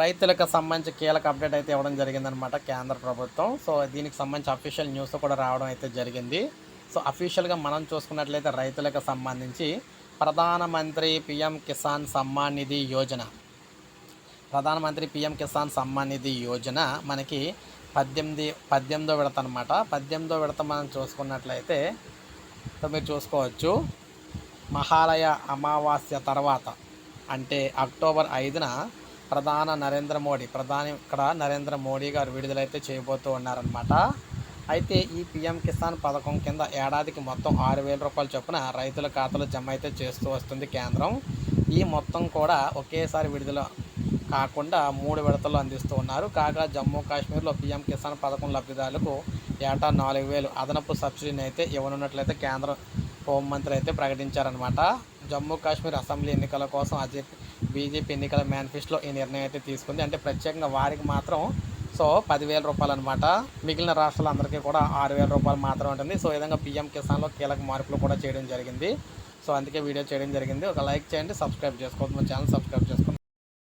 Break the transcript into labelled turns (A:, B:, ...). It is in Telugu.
A: రైతులకు సంబంధించి కీలక అప్డేట్ అయితే ఇవ్వడం జరిగిందనమాట కేంద్ర ప్రభుత్వం. సో దీనికి సంబంధించి అఫీషియల్ న్యూస్ కూడా రావడం అయితే జరిగింది. సో అఫీషియల్గా మనం చూసుకున్నట్లయితే రైతులకు సంబంధించి ప్రధానమంత్రి పిఎం కిసాన్ సమ్మాన్ నిధి యోజన. ప్రధానమంత్రి పిఎం కిసాన్ సమ్మాన్ నిధి యోజన మనకి పద్దెనిమిది పద్దెనిమిదో విడత అనమాట పద్దెనిమిదో విడత మనం చూసుకున్నట్లయితే మీరు చూసుకోవచ్చు. మహాలయ అమావాస్య తర్వాత అంటే అక్టోబర్ ఐదున ప్రధాన నరేంద్ర మోడీ ప్రధాని ఇక్కడ నరేంద్ర మోడీ గారు విడుదలైతే చేయబోతూ ఉన్నారనమాట అయితే ఈ పిఎం కిసాన్ పథకం కింద ఏడాదికి మొత్తం ఆరు వేల రూపాయల చొప్పున రైతుల ఖాతాలో జమ అయితే చేస్తూ వస్తుంది కేంద్రం. ఈ మొత్తం కూడా ఒకేసారి విడుదల కాకుండా మూడు విడతలు అందిస్తూ ఉన్నారు. కాగా జమ్మూ కాశ్మీర్లో పీఎం కిసాన్ పథకం లబ్ధిదారులకు ఏటా నాలుగు వేలు అదనపు సబ్సిడీని అయితే ఇవ్వనున్నట్లయితే కేంద్ర హోంమంత్రి అయితే ప్రకటించారనమాట జమ్మూ కాశ్మీర్ అసెంబ్లీ ఎన్నికల కోసం అజయ్ బీజేపీ ఎన్నికల మేనిఫెస్టోలో ఈ నిర్ణయం అయితే తీసుకుంది. అంటే ప్రత్యేకంగా వారికి మాత్రం సో పదివేల రూపాయలు అనమాట మిగిలిన రాష్ట్రాలందరికీ కూడా ఆరు వేల రూపాయలు మాత్రం ఉంటుంది. సో ఈ విధంగా పీఎం కిసాన్లో కీలక మార్పులు కూడా చేయడం జరిగింది. సో అందుకే వీడియో చేయడం జరిగింది. ఒక లైక్ చేయండి సబ్స్క్రైబ్ చేసుకోవద్దు. మా ఛానల్ సబ్స్క్రైబ్ చేసుకోండి.